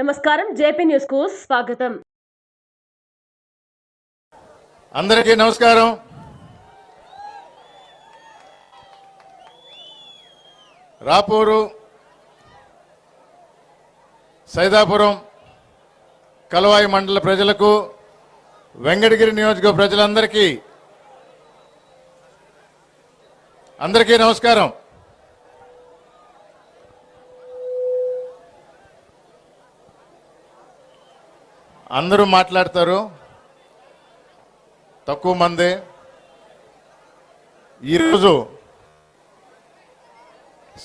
నమస్కారం జేపీ న్యూస్కు స్వాగతం. అందరికీ నమస్కారం. రాపూరు సైదాపురం కలవాయి మండల ప్రజలకు వెంకటగిరి నియోజక ప్రజలందరికీ అందరికీ నమస్కారం. అందరూ మాట్లాడతారు. తక్కువ మంది. ఈరోజు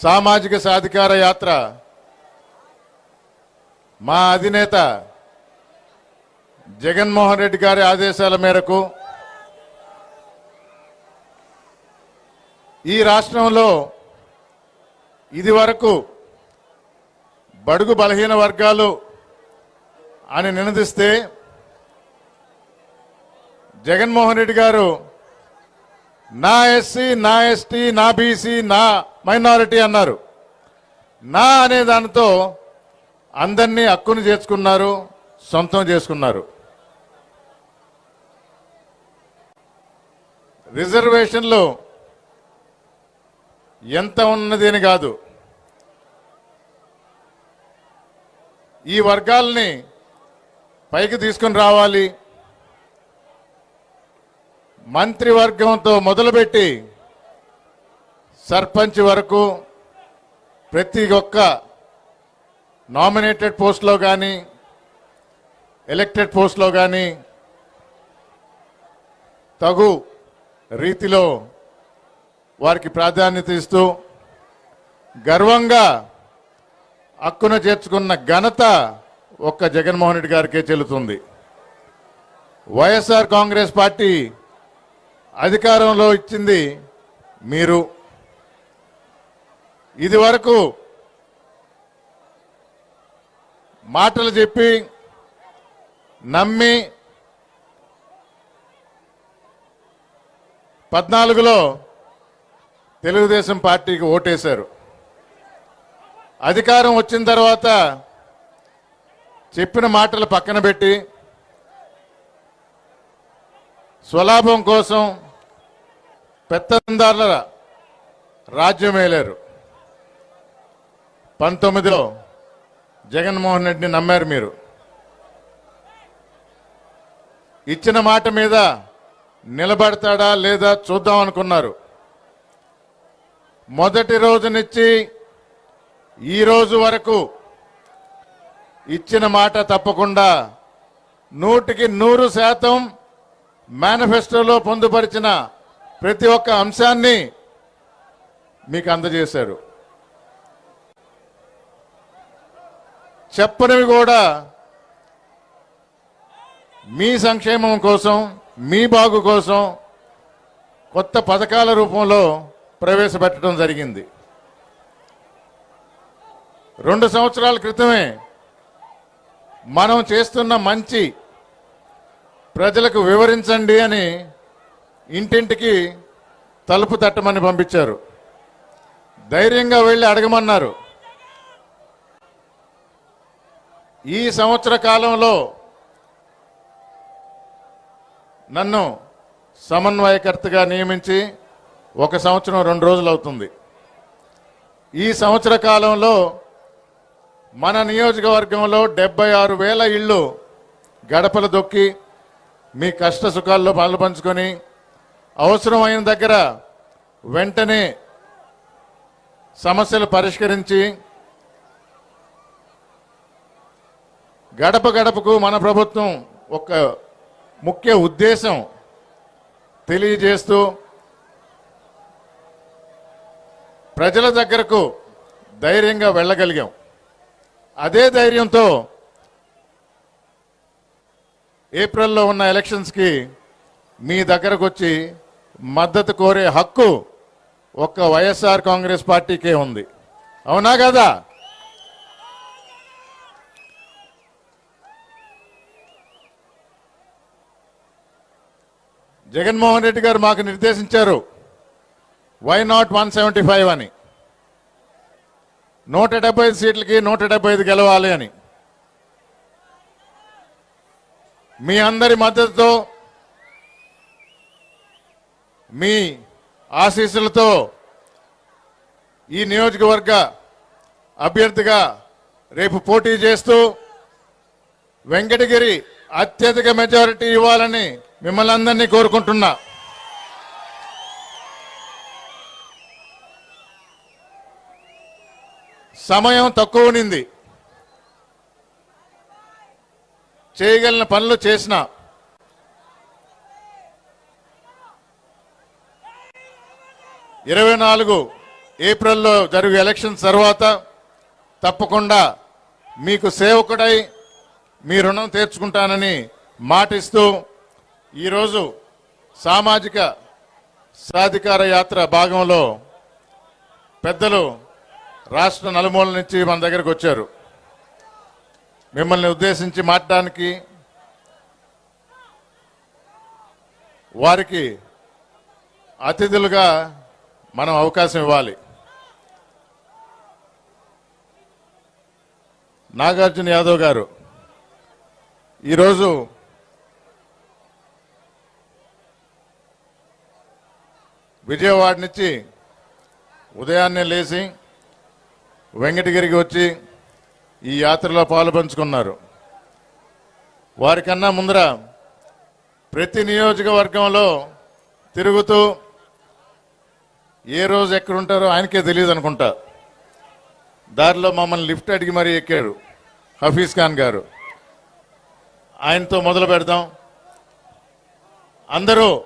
సామాజిక సాధికార యాత్ర మా అధినేత జగన్మోహన్ రెడ్డి గారి ఆదేశాల మేరకు ఈ రాష్ట్రంలో ఇది వరకు బడుగు బలహీన వర్గాలు అని నినదిస్తే జగన్మోహన్ రెడ్డి గారు నా ఎస్సీ నా ఎస్టీ నా బీసీ నా మైనారిటీ అన్నారు. నా అనే దానితో అందరినీ హక్కును చేర్చుకున్నారు సొంతం చేసుకున్నారు. రిజర్వేషన్లు ఎంత ఉన్నది అని కాదు. ఈ వర్గాల్ని పైకి తీసుకుని రావాలి. మంత్రివర్గంతో మొదలుపెట్టి సర్పంచ్ వరకు ప్రతి ఒక్క నామినేటెడ్ పోస్ట్లో కానీ ఎలక్టెడ్ పోస్ట్లో కానీ తగు రీతిలో వారికి ప్రాధాన్యత ఇస్తూ గర్వంగా హక్కున చేర్చుకున్న ఘనత ఒక్క జగన్మోహన్ రెడ్డి గారికే చెల్లుతుంది. వైఎస్ఆర్ కాంగ్రెస్ పార్టీ అధికారంలో ఇచ్చింది మీరు. ఇది వరకు మాటలు చెప్పి నమ్మి పద్నాలుగులో తెలుగుదేశం పార్టీకి ఓటేశారు. అధికారం వచ్చిన తర్వాత చెప్పిన మాటలు పక్కన పెట్టి స్వలాభం కోసం పెత్తందారుల రాజ్యం వేలారు పంతొమ్మిదిలో జగన్మోహన్ రెడ్డిని నమ్మారు మీరు. ఇచ్చిన మాట మీద నిలబడతాడా లేదా చూద్దాం అనుకున్నారు. మొదటి నుంచి ఈ రోజు వరకు ఇచ్చిన మాట తప్పకుండా నూటికి నూరు శాతం మేనిఫెస్టోలో పొందుపరిచిన ప్రతి ఒక్క అంశాన్ని మీకు అందజేశారు. చెప్పనివి కూడా మీ సంక్షేమం కోసం మీ బాగు కోసం కొత్త పథకాల రూపంలో ప్రవేశపెట్టడం జరిగింది. రెండు సంవత్సరాల క్రితమే మనం చేస్తున్న మంచి ప్రజలకు వివరించండి అని ఇంటింటికి తలుపు తట్టమని పంపించారు. ధైర్యంగా వెళ్ళి అడగమన్నారు. ఈ సంవత్సర కాలంలో నన్ను సమన్వయకర్తగా నియమించి ఒక సంవత్సరం రెండు రోజులు అవుతుంది. ఈ సంవత్సర కాలంలో మన నియోజకవర్గంలో డెబ్బై ఆరు వేల ఇళ్ళు గడపలు దొక్కి మీ కష్ట సుఖాల్లో పాలు పంచుకొని అవసరమైన దగ్గర వెంటనే సమస్యలు పరిష్కరించి గడప గడపకు మన ప్రభుత్వం ఒక ముఖ్య ఉద్దేశం తెలియజేస్తూ ప్రజల దగ్గరకు ధైర్యంగా వెళ్ళగలిగాం. అదే ధైర్యంతో ఏప్రిల్లో ఉన్న ఎలక్షన్స్కి మీ దగ్గరకు వచ్చి మద్దతు కోరే హక్కు ఒక్క వైఎస్ఆర్ కాంగ్రెస్ పార్టీకే ఉంది. అవునా కదా? జగన్మోహన్ రెడ్డి గారు మాకు నిర్దేశించారు why not one seventy five అని. నూట డెబ్బై ఐదు సీట్లకి నూట డెబ్బై ఐదు గెలవాలి అని. మీ అందరి మద్దతుతో మీ ఆశీస్సులతో ఈ నియోజకవర్గ అభ్యర్థిగా రేపు పోటీ చేస్తూ వెంకటగిరి అత్యధిక మెజారిటీ ఇవ్వాలని మిమ్మల్ని అందరినీ కోరుకుంటున్నా. సమయం తక్కువ ఉన్నింది. చేయగలిగిన పనులు చేసిన. ఇరవై నాలుగు ఏప్రిల్లో జరిగే ఎలక్షన్ తర్వాత తప్పకుండా మీకు సేవకుడై మీ రుణం తీర్చుకుంటానని మాటిస్తూ ఈరోజు సామాజిక సాధికార యాత్ర భాగంలో పెద్దలు రాష్ట్ర నలుమూల నుంచి మన దగ్గరకు వచ్చారు. మిమ్మల్ని ఉద్దేశించి మాట్లాడడానికి వారికి అతిథులుగా మనం అవకాశం ఇవ్వాలి. నాగార్జున యాదవ్ గారు ఈరోజు విజయవాడ నుంచి ఉదయాన్నే లేచి వెంకటగిరికి వచ్చి ఈ యాత్రలో పాలుపంచుకున్నారు. వారికన్నా ముందర ప్రతి నియోజకవర్గంలో తిరుగుతూ ఏ రోజు ఎక్కడుంటారో ఆయనకే తెలియదు అనుకుంటా. దారిలో మమ్మల్ని లిఫ్ట్ అడిగి మరీ ఎక్కాడు హఫీజ్ ఖాన్ గారు. ఆయనతో మొదలు పెడదాం. అందరూ